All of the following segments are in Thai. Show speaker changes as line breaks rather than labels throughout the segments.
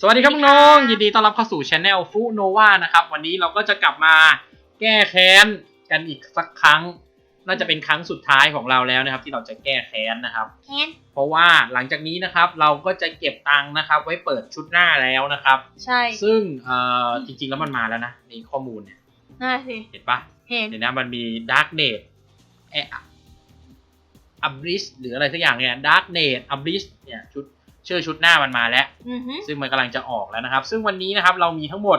สวัสดีครับน้องๆยินดีต้อนรับเข้าสู่ช anel ฟูโนวานะครับ วันนี้เราก็จะกลับมาแก้แค้นกันอีกสักครั้ง น่าจะเป็นครั้งสุดท้ายของเราแล้วนะครับ ที่เราจะแก้แค้นนะครับ
แค้น
เพราะว่าหลังจากนี้นะครับเราก็จะเก็บตังค์นะครับ ไว้เปิดชุดหน้าแล้วนะครับ
ใช่
ซึ่งเอ่อจริงๆแล้วมันมาแล้วนะในข้อมูลเนี่ย
น่าสิ
เห็นปะ
เห็น
เดี๋ยวนะมันมี Dark n e t เออับริสหรืออะไรสักอย่างเนี่ย Dark n e t อับริสเนี่ยชุด ชื่อชุดหน้ามันมาแล้ว
อือหือ
ซึ่งมันกำลังจะออกแล้วนะครับ ซึ่งวันนี้นะครับเรามีทั้งหมด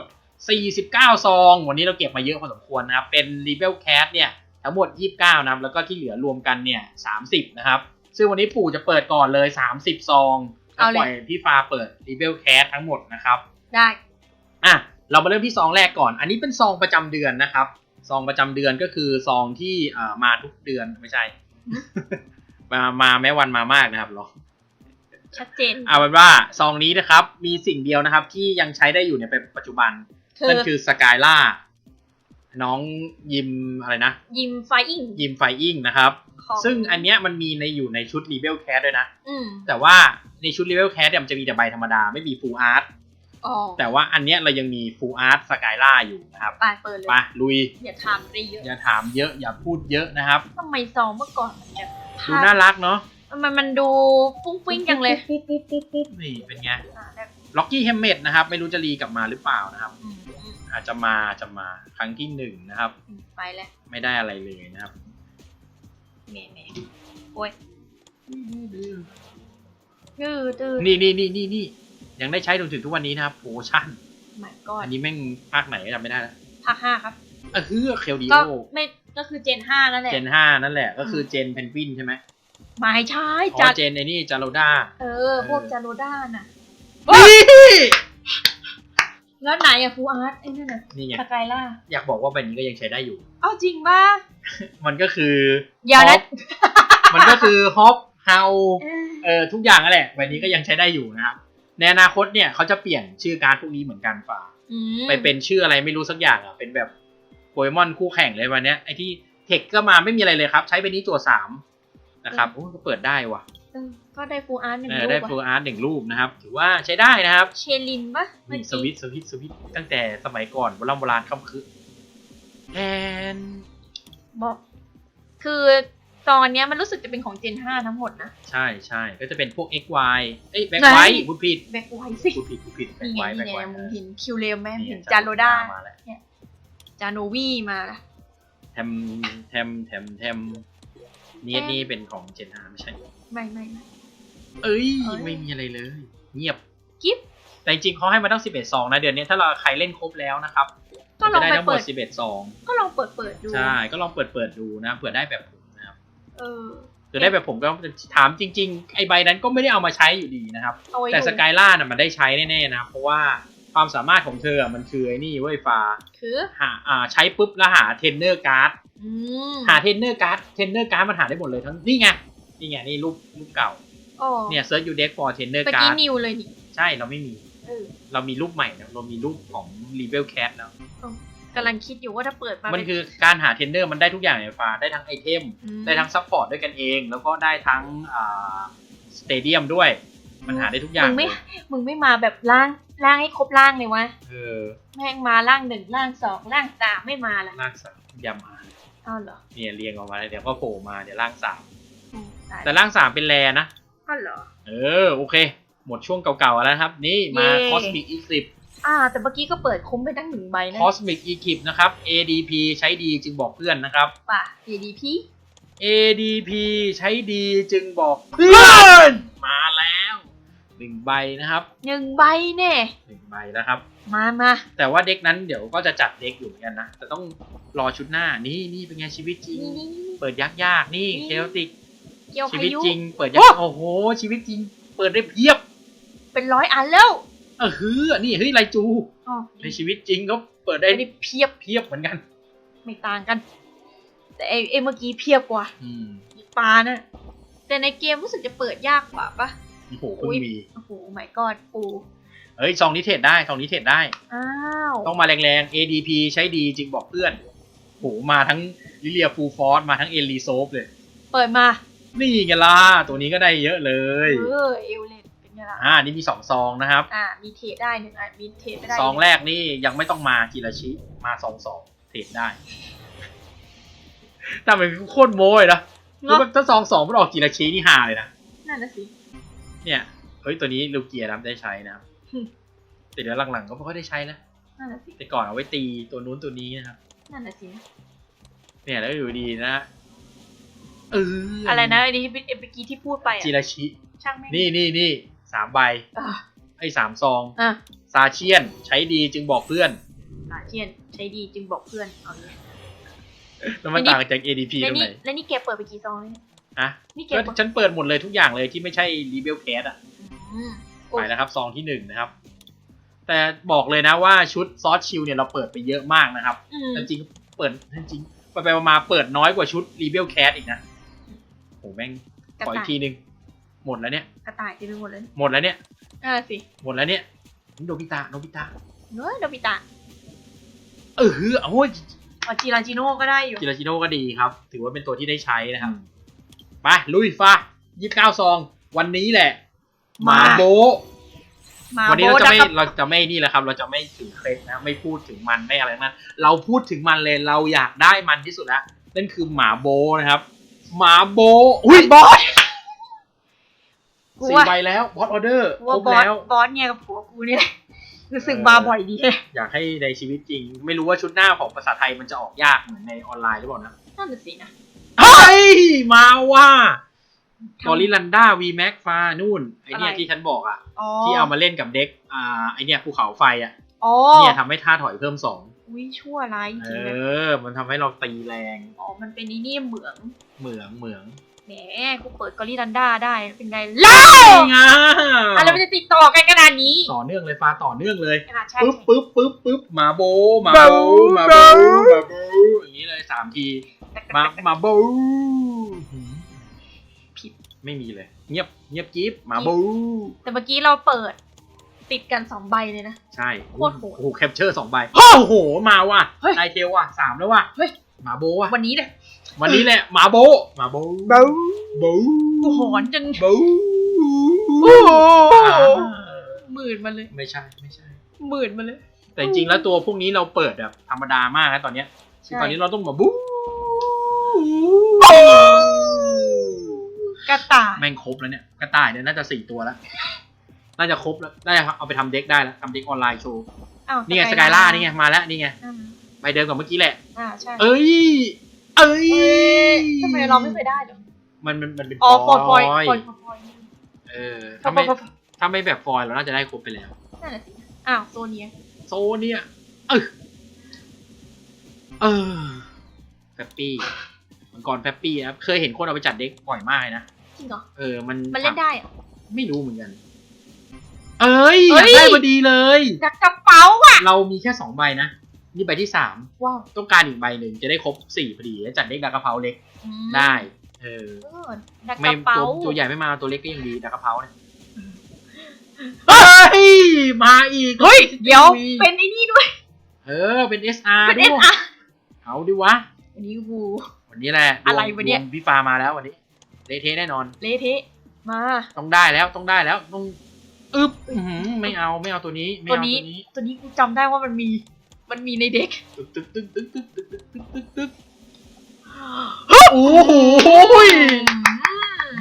49 ซอง วันนี้เราเก็บมาเยอะพอสมควรนะครับ เป็น Rebel Cat เนี่ยทั้งหมด 29 นะครับ แล้วก็ที่เหลือรวมกันเนี่ย 30 นะครับ ซึ่งวันนี้ปู่จะเปิดก่อนเลย 30 ซองแล้วปล่อยพี่ฟ้าเปิด Rebel Cat ทั้งหมดนะครับ
ได้
อะเรามาเริ่มที่ซองแรกก่อน อันนี้เป็นซองประจำเดือนนะครับ ซองประจำเดือนก็คือซองที่อ่ามาทุกเดือนไม่ใช่ มามาแม้วันมามากนะครับหรอ
ชัดเจน
เอาเป็นว่าซองนี้นะครับ มีสิ่งเดียวนะครับ ที่ยังใช้ได้อยู่ในปัจจุบัน
คือ
นั่นคือสกายล่าน้องยิมอะไรนะ
ยิมไฟอิง
ยิมไฟอิงนะครับ
ของ
ซึ่งอันเนี้ยมันมีในอยู่ในชุด Rebel Cat ด้วยนะ
อืม
แต่ว่าในชุด Rebel Cat เนี่ยมันจะมีแต่ใบธรรมดาไม่มี Full Art
อ๋อ
แต่ว่าอันเนี้ยเรายังมี Full Art สกายล่าอยู่นะครับ
ไปเปิดเลย
ไปลุย
อย่าถามไปเยอะ
อย่าถามเยอะอย่าพูดเยอะนะครับ
ทำไมซองเมื่อก่อนมันแบบ
ดูน่ารักเนาะ
มันมันดูฟุ้งฟิ้งจังเลย
ปุ๊บปุ๊บปุ๊บปุ๊บนี่เป็นไง
อ่าแบบ
ล็อกกี้แฮมเมดนะครับ ไม่รู้จะรีกลับมาหรือเปล่านะครับ
อืมอืม
อาจจะมาอาจจะมาครั้งที่หนึ่งนะครับ
อืมไปแล้ว
ไม่ได้อะไรเลยนะครับ
เมย์เมย์โอ้ยยืดดืด
นี่นี่นี่นี่นี่ยังได้ใช้จนถึงทุกวันนี้นะครับโปรโมชั่น
หมายก่อน
อันนี้แม่งภาคไหนก็จำไม่ได้แล้ว
ภาคห้าครับ
เออคือเคลดิ
ก็
โอ
ไม่ก็คือเจนห้านั่นแหละ
เจนห้านั่นแหละ ก็คือเจนเพนกวินใช่ไหม
หมายใช่
อ๋
จา
อกเจนไอ้นี่จาโรด้า
เออ พวกจาโรด้าน่ะ
นี่
แล้วไหนอะฟูอาร์ตไอ้นั่นน่ะ
นี่ไง
สกายล่า
อยากบอกว่าใบนี้ก็ยังใช้ได้อยู่
เอาจริงป่ะ
มันก็คือ
อย่านะ
ฮอปมันก็คือฮอปเฮา
เออ
เออทุกอย่างนั่นแหละใบนี้ก็ยังใช้ได้อยู่นะครับ ในอนาคตเนี่ยเขาจะเปลี่ยนชื่อการ์ดพวกนี้เหมือนกันฝ่า
อืม
ไปเป็นชื่ออะไรไม่รู้สักอย่างอะ เป็นแบบโปเกมอนคู่แข่งเลยวันเนี้ยไอที่เทคก็มาไม่มีอะไรเลยครับ ใช้ไปนี้ตัวสาม นะครับโอ้ก็เปิดได้ว่ะ
เออก็ได้ฟูอาร์ตหนึ่ง
เออ
รู
ได้
ป
ฟู
อะ
อาร์ตหนึ่งรูปนะครับ ถือว่าใช้ได้นะครับ
เชลินปะเมื่อ
นี่ส
กี้
วิตช์สวิตช์สวิตช์ตั้งแต่สมัยก่อนโบราณโบราณคำคือแอน
บอก คือตอนเนี้ยมันรู้สึกจะเป็นของเจนห้าทั้งหมดนะ
ใช่ใช่ก็จะเป็นพวก XY เอ้ยแบ็ค
ไหน
ไวท์พูดผิด
แบ็คไวท์สิ
พูดผิดพูดผิดแบ็ค
นี่ไง
ไวท์แบ็
นี่
ค
ไง
ไวท์
มึงเห็นคิวเลมไหม
นี่
เห็นจาโรด้า
มาแล้ว
จาโนวีมาละ
แทมแทมแทมแทม นี่อันนี่เป็นของเจนห้าไม่ใช่
ไม่ไม่ไม่
เอ้ย
เอ้ย
ไม่มีอะไรเลย เงียบ
กิฟ
แต่จริงๆเขาให้มาตั้ง 11ซองนะเดือนนี้ถ้าเราใครเล่นครบแล้วนะครับ
ก็ลอง
จะได้
ไป
ทั้งหม
เปิ
ด
ด
11ซอง
ก็ลองเปิดเปิดดู
ใช่ก็ลองเปิดเปิดดูนะเผื่อได้แบบผมนะครับ
เออ
เผื่อได้แบบผมก็ถามจริง ๆ ไอใบนั้นก็ไม่ได้เอามาใช้อยู่ดีนะครับ
เอาไว้
แต่
ดู
สกายล่าน่ะมันได้ใช้แน่ๆนะครับเพราะว่า ความสามารถของเธออะมันคือไอ้นี่เว้ยฟ้า
คือ
หาอ่าใช้ปุ๊บแล้วหาเทรนเนอร์การ์ด
อืม
หาเทรนเนอร์การ์ดเทรนเนอร์การ์ดมันหาได้หมดเลยทั้งนี่ไงนี่ไงนี่รูปรูปเก่า
โอ้
เนี่ยเซิร์ชยูเด็กฟอร์เทรนเนอร์
เมื่อ
การ์
กี้
ด
นิวเลยนี่
ใช่เราไม่มี
เออ
เรามีรูปใหม่นะเรามีรูปของ r e b e l Cat แล้ว
กำลังคิดอยู่ว่าถ้าเปิดมา
มันคือการหาเทรนเนอร์มันได้ทุกอย่างในฟ้าได้ทั้งไอเทม
ม
ได้ทั้งซัพพอร์ตด้วยกันเอง แล้วก็ได้ทั้งอ่าสเตเดียมด้วย มันหาได้ทุกอย่าง
มึงไม่
เลย
มึงไม่มาแบบล่างล่างให้ครบล่างเลยวะ
เออ
แม่งมาล่างหนึ่งล่างสองล่างสามไม่มาละ
ล่างสามยำอา
อ้าวเหรอ
เนี่ยเรียงออกมาแล้วเดี๋ยวก็โผล่มาเดี๋ยวล่างสาม
อืมตาย
แต่ล่างสามเป็นแรนะ
อ้าวเหรอ
เออโอเค หมดช่วงเก่าๆแล้วนะครับ นี่มา
เย้
Cosmic Eclipse
อ่า แต่เมื่อกี้ก็เปิดคุ้มไปตั้งหนึ่งใบนะ
Cosmic Eclipse นะครับ ADP ใช้ดีจึงบอกเพื่อนนะครับ
ป่ะ ADP
ADP ใช้ดีจึงบอกเพื่อน มาแล้ว หนึ่งใบนะครับ
หนึ่งใบแน่
หนึ่งใบนะครับ
มามา
แต่ว่าเด็กนั้นเดี๋ยวก็จะจัดเด็กอยู่เหมือนกันนะแต่ต้องรอชุดหน้านี่นี่เป็นไงชีวิตจริง
นี่นี่นี่
เปิดยากยากๆนี่
นี่
เคลติก
เกี่ยว
ชี
พา
วิต
ยุ
จริง เปิดยากโอ้โห ชีวิตจริง เปิดได้เพียบ
เป็นร้อยอันแล้ว
เออฮือนี่เฮ้ยไรจู
อ๋อ
ในชีวิตจริงก็เปิดได้
ไม่ได้เพียบ
เพียบเหมือนกัน
ไม่ต่างกัน แต่ไอไอเมื่อกี้เพียบกว่า
อืม
อีปลาน่ะแต่ในเกมรู้สึกจะเปิดยากกว่าปะ
โอ้โหเพิ่งมี
โอ้โหไม่กอดปู
เฮ้ยซองนี้เทรดได้ซองนี้เทรดได้
อ้าว
ต้องมาแรงๆ ADP ใช้ดีจริงบอกเพื่อนโหมาทั้งลิเลียฟูฟอสมาทั้งเอลีโซฟเลย
เปิดมา
นี่ไงล่ะ ตัวนี้ก็ได้เยอะเลย
เออเอลเลนเป็นไงล่ะ
อ่า นี่มีสองซองนะครับ
อ่า มีเทรดได้หนึ่งอะมีเทรดไม่ได้
ซองแรกนี่ยังไม่ต้องมาจิราชิ มาซองสองเทรดได้ แต่มันโคตรโม้เลยนะคือ
เนาะ
แบบถ้าซองสองมันออกจิราชินี่ฮาเลยนะ
นั่นน่ะสิ
เนี่ยเฮ้ยตัวนี้ลูเกียร์นะได้ใช้นะครับ
อืม
แต่เดี๋ยวหลังๆก็ไม่ค่อยได้ใช้แล้ว
นั่นน่ะสิ
แต่ก่อนเอาไว้ตีตัวนู้นตัวนี้นะครับ
นั่นน่ะสินะ
เนี่ยแล้วอยู่ดีนะเออ
อะไรนะไอ้นี่ที่เมื่อกี้ที่พูดไปอะ
จิราชิ
ช่างแม่ง
นี่นี่นี่สามใบ
อะ
ไอ้สามซอง
อะ
ซาเชียน ใช้ดีจึงบอกเพื่อน
อะเทียนใช้ดีจึงบอกเพื่อนเอาเลย
แล้วมัน
อันนี้
ต่างจาก ADP ต
แล้ว
รง
นี่
ไหน
แล้วนี่แกเปิดไปกี่ซองเลยเนี่ย
ฮะ
นี่แก
ก็
เปิด
ฉันเปิดหมดเลยทุกอย่างเลยที่ไม่ใช่รีเบลแคสอะ
อืม
ไปนะครับซองที่หนึ่งนะครับ แต่บอกเลยนะว่าชุดซอสชิลเนี่ยเราเปิดไปเยอะมากนะครับ
อืม
แต่จริงๆเปิดจริงๆไปไปๆมาๆเปิดน้อยกว่าชุดรีเบลแคสอีกนะโหแม่ง
กระ
ขออี
ต่ากย
ทีนึง หมดแล้วเนี่ย
กระต่ายเต็มไปหมดเลย
หมดแล้วเนี่ย
อ่าสิ
หมดแล้วเนี่ยโนบิตะโนบิตะ
เฮ้ยโนบิตะ
เออโอ้ย
อ๋อจิราจิโน่ก็ได้อยู่
จิราชิโน่ก็ดีครับ ถือว่าเป็นตัวที่ได้ใช้นะครับ
อืม
ไปลุยฟ้ายี่สิบเก้าซอง วันนี้แหละ
มา
โบะ
มา
วันนี้
โบ
เราจะไม่
ดักกับ
เราจะไม่นี่แหละครับ เราจะไม่ถือเคล็ดนะ ไม่พูดถึงมันไม่อะไรทั้งนั้น เราพูดถึงมันเลยเราอยากได้มันที่สุดแล้วนั่นคือหมาโบะนะครับ หมาโบะอุ้ยบอส
กู
สี่
ว่า
ใบแล้วบอสออเดอร์ค
ว่าร
บบ
อส
แล้ว
บอสเนี่ยกับผัวกูเนี่ยรู้สึก
เออ
มาบ่อยดี
อยากให้ในชีวิตจริง ไม่รู้ว่าชุดหน้าของภาษาไทยมันจะออกยากเหมือนในออนไลน์หรือเปล่านะ
นั่นน่ะสินะ
เฮ้ย มาว่ากอริลันดาวีแม็กฟานู่นไอเนี่ย
อะไร
ที่ฉันบอกอะ
อ๋อ
ที่เอามาเล่นกับเด็กอ่าไอเนี่ยภูเขาไฟอะ
อ๋อ
เนี่ยทำให้ท่าถอยเพิ่มสอง
อุ้ยชั่วร้ายจ
เอ
ริงๆเลย
อมันทำให้เราตีแรง
อ๋อมันเป็นนี่นี่เหมือง
เหมืองเหมือง
แหมกูเปิดกอริลันดาได้เป็นไงเล่า
ไง
อะไรมันจะติดต่อกันขนาดนี้
ต่อเนื่องเลยฟ้าต่อเนื่องเลย
อะใช่
ปึ๊บ
ใช่
ปึ๊บปึ๊บปึ๊บมาโบมา
โบ
โบมาโบ
โบ
มาโบอย่างนี้เลยสามที มามาโบผิดไม่มีเลย เงียบเงียบกิ๊บมาโบ
แต่เมื่อกี้เราเปิด ติดกันสองใบเลยนะ
ใช่
โคตรโหด
โอ้โหแคปเจอร์สองใบโอ้โหมาว่ะ
เฮ้ย
ไดเทลว่ะสามแล้วว่ะ
เฮ้ย
มาโบว่ะ
วันนี้เนี่ย
วันนี้แหละมาโบมาโบ
เบา
โบ
กูหอนจน
โบ
โอ้โห
อ่า
หมื่นมาเลย
ไม่ใช่ไม่ใช่
หมื่นมาเลย
แต่จริงๆแล้วตัวพวกนี้เราเปิดแบบธรรมดามากนะตอนเนี้ย
ใช่
ตอนนี้เราต้องมาบู๊
กระต่าย
แม่งครบแล้วเนี่ยกระต่ายเนี่ยน่าจะสี่ตัวแล้ว น่าจะครบแล้วน่าจะเอาไปทำเด็กได้แล้วทำเด็กออนไลน์โชว์
อ้าว
นี่ไงสกายล่านี่ไงมาแล้วนี่ไง
อ่า
ใบเดิมกับเมื่อกี้แหละ
อ่าใช่
เอ้ย เอ้ย
เอ้ยทำไมเราไม่เคยได้เหรอ
มันมันมันเป็น
อ๋อฟอยฟอย
ฟ
ฟ
อ
อย
ย
ฟอยฟอย
เออ
ฟอ
ถ้ายไม่
ฟอยฟอย
ถ้าไม่แบบฟอยล์เราน่าจะได้ครบไปแล้ว
นั่นแหละสิอ้าวโซเนีย
โซเนี่ยเออเออแฟปปี้มังกรแฟปปี้นะครับเคยเห็นคนเอาไปจัดเด็กบ่อยมากเลยนะ
จริงเหรอ
เออมัน
มันเล่นได้เหรอ
ไม่รู้เหมือนกัน เอ้ย
เอ้
อยยากได้พอดีเลย
ดักกระเป๋าอะ
เรามีแค่สองใบนะ นี่ใบที่สาม
ว้าว
ต้องการอีกใบหนึ่งจะได้ครบสี่พอดีแล้วจัดเด็กดากกระเพราเล็ก
อืม
ได้ เออ
เออดักก
ไม่
ระเป๋า
ตัวตัวใหญ่ไม่มาตัวเล็กก็ยังดีดากกระเพราเนี่ยเฮ้ย มาอีก
เฮ้ย เดี๋ยวเป็นไอ้นี่ด้วย
เออเป็น SR
เป็น
ด้
เอ
วย
อาร์
เอาดิวะ
วันนี้กู
วันนี้แหละ
อะไร
ด
วะเนี่ย
ดพี่ฟ้ามาแล้ววันนี้เละเทะแน่นอน
เละเทะมา
ต้องได้แล้วต้องได้แล้วต้องอึ๊บอื้อหือไม่เอาไม่เอาตัวนี้ไม่
ตัว
เอา
นี้
ตัวนี้
ตัวนี้กูจำได้ว่ามันมี มันมีในเด็ก
ตึกตึกตึกตึกตึกตึกตึกตึกตึกตึกโอ้โห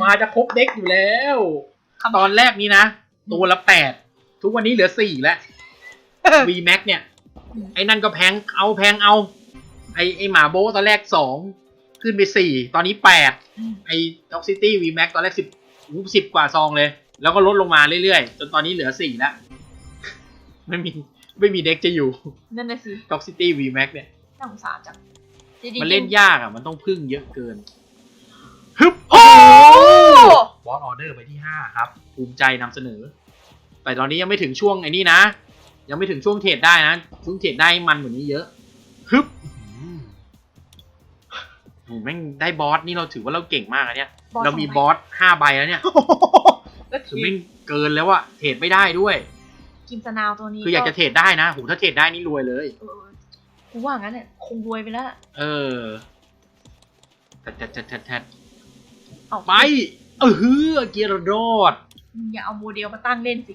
มาจะครบเด็กอยู่แล้ว ตอนแรกนี้นะ ตัวละแปด ทุกวันนี้เหลือสี่แล้ว V Max เนี่ย ไอ้นั่นก็แพงเอาแพงเอา ไอ้ไอ้หมาโบตอนแรกสอง ขึ้นไปสี่ ตอนนี้แปด ไอ้ Toxicity V Max ตอนแรกสิบสิบกว่าซองเลย แล้วก็ลดลงมาเรื่อยๆ จนตอนนี้เหลือสี่แล้ว ไม่มี ไม่มีเด็กจะอยู่
นั่นน่ะสิ
Toxicity V Max เนี่ย
น่าสงสารจังจริงๆ
มันเล่นยากอะ มันต้องพึ่งเยอะเกินฮึบ
โอ้
บอสออเดอร์ไปที่ห้าครับ ภูมิใจนำเสนอ แต่ตอนนี้ยังไม่ถึงช่วงไอ้นี่นะ ยังไม่ถึงช่วงเทรดได้นะ ช่วงเทรดได้มันกว่านี้เยอะฮึบอื้อหือโอ้แม่งได้บอสนี่เราถือว่าเราเก่งมากอะเนี่ยเรามีบอสห้าใบแล้วเนี่ย
แล้ว
คือแม่งเกินแล้วอะเทรดไม่ได้ด้วย
กิมสนาวตัวนี้
คืออยากจะเทรดได้นะโหถ้าเทรดได้นี่รวยเลย
เออกูว่างั้นเนี่ยคงรวยไปแล้ว
เออแทดแทดแทดแทดแทด
เอา
ไปเออเกียร์โดด
มึงอย่าเอาโมเดลมาตั้งเล่นสิ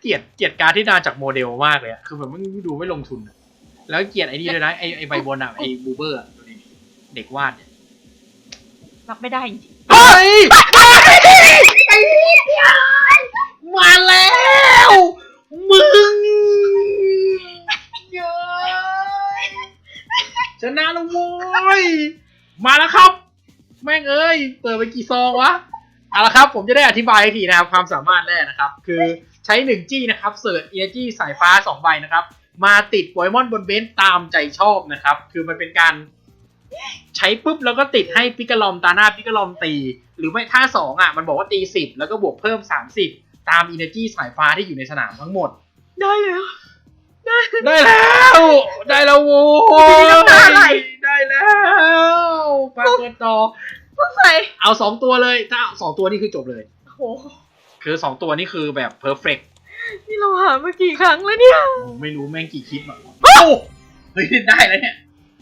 เกลียดเกลียดการดที่มาจากโมเดลมากเลยอะคือแบบมันดูไม่ลงทุนอะแล้วเกลียดไอ้นี่ด้วยนะไอ้ไอ้ใบบนอะไอ้บูเบอร์อะตัวนี้เด็กวาดเนี่ย
รับไม่ได้จริง
เฮ้ยมาแล้วมึงเย้ยชนะแล้วโว้ ย มาแล้วครับ แม่งเอ้ย เปิดไปกี่ซองวะเอาละครับ ผมจะได้อธิบายอีกทีนะครับความสามารถแรกนะครับ คือใช้ 1G นะครับเสิร์ช Energy สายฟ้า2ใบนะครับ มาติดโปเกมอนบนเบนซ์ตามใจชอบนะครับ คือมันเป็นการใช้ปุ๊บแล้วก็ติดให้ปิกาลอมตาหน้าปิกาลอมตี หรือไม่ถ้าสองอะมันบอกว่าตีสิบแล้วก็บวกเพิ่ม30ตาม Energy สายฟ้าที่อยู่ในสนามทั้งหมด
ๆได้แล้ว
ได้แล้ว ได้แล้วโว้
มีน้ำตาไหล
ยได้ แล้วไปเปิดต่อ
พวกใส่
เอาสองตัวเลย ถ้าเอาสองตัวนี่คือจบเลย
โห
คือสองตัวนี่คือแบบเพอร์เฟก
นี่เราหามากี่ครั้งแล้วเนี่ย
ไม่รู้แม่งกี่คลิปอะโอ้เฮ้ยเล่นได้แล้วเนี่ย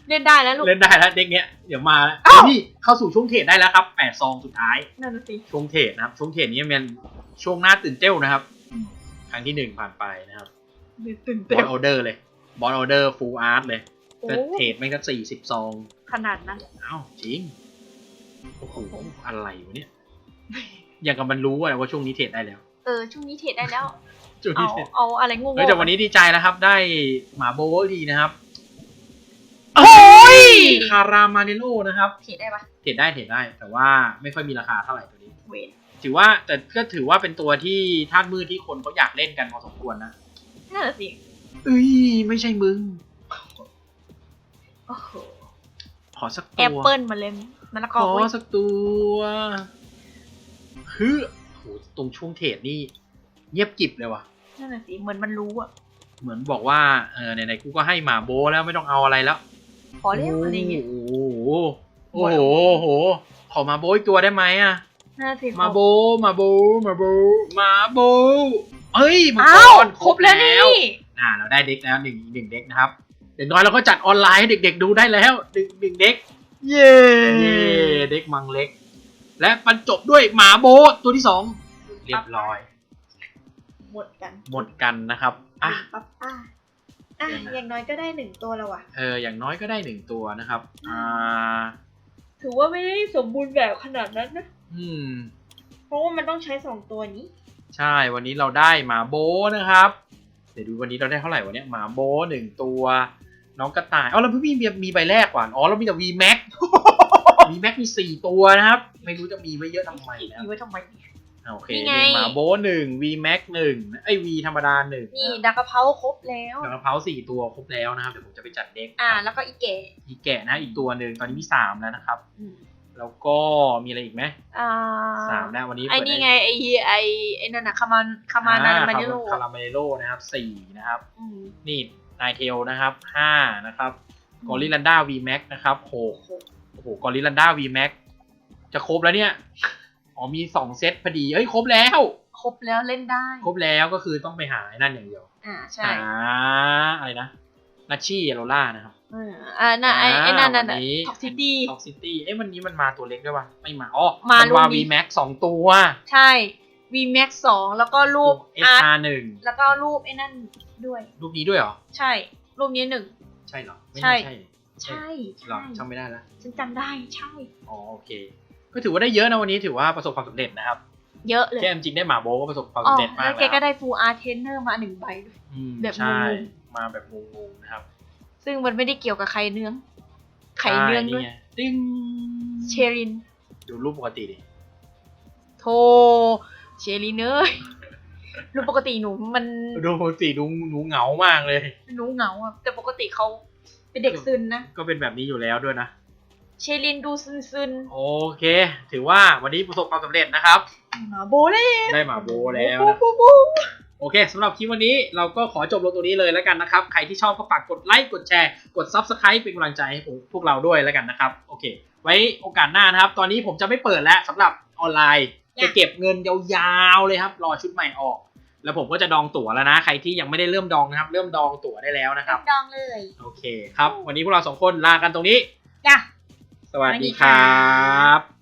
เล่นได้แล้วลูก
เล่นได้แล้วเด็กเนี้ยเดี๋ยวมาแล้ว
อ้าว
นี่เข้าสู่ช่วงเทรดได้แล้วครับแปดซองสุดท้าย
นั่นน่ะสิ
ช่วงเทรดนะครับ ช่วงเทรดนี้เป็นช่วงหน้าตื่นเต้นนะครับ
อืม
ครั้งที่หนึ่งผ่านไปนะครับ
ตื่น
บ
เต้
อนลออเดอร์เลยบอลออเดอร์ฟูลอาร์ตเลย
โอ้
ก็เทรดไม่ก็สี่สิบซอง
ขนาดนั้น
อ้าวจริง โอ้โห อะไรวะเนี่ย อย่างกับมันรู้อะว่าช่วงนี้เทรดได้แล้ว
เออ ช่วงนี้เทรดได้แล้ว
ช่วง
เอา
นี้เทรด
เอาอะไรงู
เฮ้ยแต่วันนี้ดีใจแล้วครับ ได้หมาโบว์ดีนะครับ
โอ้ย
คารามาเนโลนะครับ
เทรดได้ปะ
เทรดได้เทรดได้ แต่ว่าไม่ค่อยมีราคาเท่าไหร่ตัวนี้
เวน
ถือว่าแต่ก็ถือว่าเป็นตัวที่ท่านมืดที่คนเขาอยากเล่นกันพอสมควรนะ
นั่นแหละสิ
เอ้ย ไม่ใช่มึง
โอ้โห
ขอสัก
แอ
ตัว
ปเปิลมาเลยมะละ
ข
กอ
อ
เว้ย
สักตัวฮึโหตรงช่วงเทรดนี่เงียบกริบเลยว่ะ
นั่นแหละสิเหมือนมันรู้อะ
เหมือนบอกว่าเออไหนๆกูก็ให้หมาโบแล้วไม่ต้องเอาอะไรแล้ว
ขอเล่นอะไรอย่างเงี้ย
โอ้โหโอ้โหโอ้โห ขอมาโบอีกตัวได้ไหมอะ
นั่นแหละสิ
มาโบมาโบมาโบมาโบเฮ้ยมังก
อ้าว
ร
ครบแล้วนี่
อ่าเราได้เด็กแล้วหนึ่งหนึ่งเด็กนะครับ เด็กน้อยเราก็จัดออนไลน์ให้เด็กๆดูได้แล้วหนึ่งหนึ่งเด็ก
เย้
เย่เด็กมังเล็ก และบรรจบด้วยหมาโบตัวที่สองเรียบร้อย
หมดกัน
หมดกันนะครับอะ
ปั๊บอะอะ
เดี๋ยวนะ
อย่างน้อยก็ได้หนึ่งตัวแล้วอะ
เอออย่างน้อยก็ได้หนึ่งตัวนะครับอ่า
ถือว่าไม่ได้สมบูรณ์แบบขนาดนั้นนะ
อืม
เพราะว่ามันต้องใช้สองตัวนี้
ใช่วันนี้เราได้หมาโบนะครับ เดี๋ยวดูวันนี้เราได้เท่าไหร่วะเนี่ยหมาโบหนึ่งตัว น้องกระต่ายอ๋อเราเพิ่งมีมีมีใบแรกก่อนอ๋อเรามีแต่ V Max V Max มีสี่ตัวนะครับ ไม่รู้จะมีไว้เยอะทำไมนะ
มีไว้ทำไมเนี่ย
อ่าโอเค
นี่ไง
มีหมาโบหนึ่ง V Max หนึ่งไอ้ V ธรรมดาหนึ่ง
นี่ดากระเพราครบแล้ว
กระเพราสี่ตัวครบแล้วนะครับเดี๋ยวผมจะไปจัดเด็ก
อ่า แล้วก็อีเก๋
อีแกะนะอีกตัวหนึ่งตอนนี้มีสามแล้วนะครับ
อืม
แล้วก็มีอะไรอีกไหม
อ่า
สามแล้ววันนี้
ไอ้
เปิด
นี่
ด้
ไงไอ้ไอ้ไอ้นั่นน่ะคามันคามานามานิโล
คาราเมโลนะครับสี่นะครับ
อืม
นี่นายเทลนะครับห้านะครับกอริลันดา V Max นะครับหก
โอ้โห
โอ้โหกอริลันดา V Max จะครบแล้วเนี่ยอ๋อมีสองเซตพอดีเอ้ยครบแล้ว
ครบแล้วเล่นได้
ครบแล้วก็คือต้องไปหาไอ้นั่นอย่างเดียว
อ่าใช่
หาอะไรนะนัชชี่โรล่านะครับ
เอออ่าน่ะไอ้ไอ้นั่นน่ะ
วันนี้
ท็อกซิตี้
ท็อกซิตี้เอ้ยวันนี้มันมาตัวเล็กด้วยวะไม่มาอ๋อ
มา
มันวา
รุ่นนี้
V Max สองตัว
ใช่ V Max สองแล้วก็รูป
เอส
อาร์ต
อาร์หนึ่ง
แล้วก็รูปไอ้นั่นด้วย
รูปนี้ด้วยเหรอ
ใช่ รูปนี้หนึ่ง
ใช่เหรอ ไม่
ใช่
น่าใช่
ใช่
หรอ
ใช่
จำไม่ได้แล้ว
ฉันจำได้ใช่
อ๋อโอเค ก็ถือว่าได้เยอะนะวันนี้ถือว่าประสบความสำเร็จนะครับ
เยอะเลย
แค่จริงได้หมาโบก็ประสบความ
อ๋อ
สำเร็จมาก
แล้วแกก็ได้ Full Art Trainer มาหนึ่งใบด้วย
อืม
แบบ
ใช่
งง
มาแบบงงๆนะครับ
ซึ่งมันไม่ได้เกี่ยวกับไข่เนื้อง ไข่เนื้องด้วย
ใช่ไงติ้ง
เชริน
ดูรูปปกติดิ
โทเชรินเอ้ยรูปปกติหนูมัน
ดูปกติดูหนูเหงามากเลย
หนูเหงาอะแต่ปกติเขาเป็นเด็กซึนนะ
ก็เป็นแบบนี้อยู่แล้วด้วยนะ
เชรินดูซึนซึน
โอเค ถือว่าวันนี้ประสบความสำเร็จนะครับ
ๆหมาโบเล่
ได้หมาโบแล้ว
บู
นะ
บูบู
โอเคสำหรับคลิปวันนี้เราก็ขอจบลงตรงนี้เลยแล้วกันนะครับ ใครที่ชอบก็ฝากกดไลค์กดแชร์ กด Subscribe เป็นกำลังใจให้พวกพวกเราด้วยแล้วกันนะครับโอเค ไว้โอกาสหน้านะครับ ตอนนี้ผมจะไม่เปิดแล้วสำหรับออนไลน์จะเก็บเงินยาวๆเลยครับ รอชุดใหม่ออก แล้วผมก็จะดองตั๋วแล้วนะ ใครที่ยังไม่ได้เริ่มดองนะครับ เริ่มดองตั๋วได้แล้วนะครับ
ดองเลย
โอเคครับ วันนี้พวกเราสองคนลากันตรงนี้
จ้ะ
สวัสดีครับ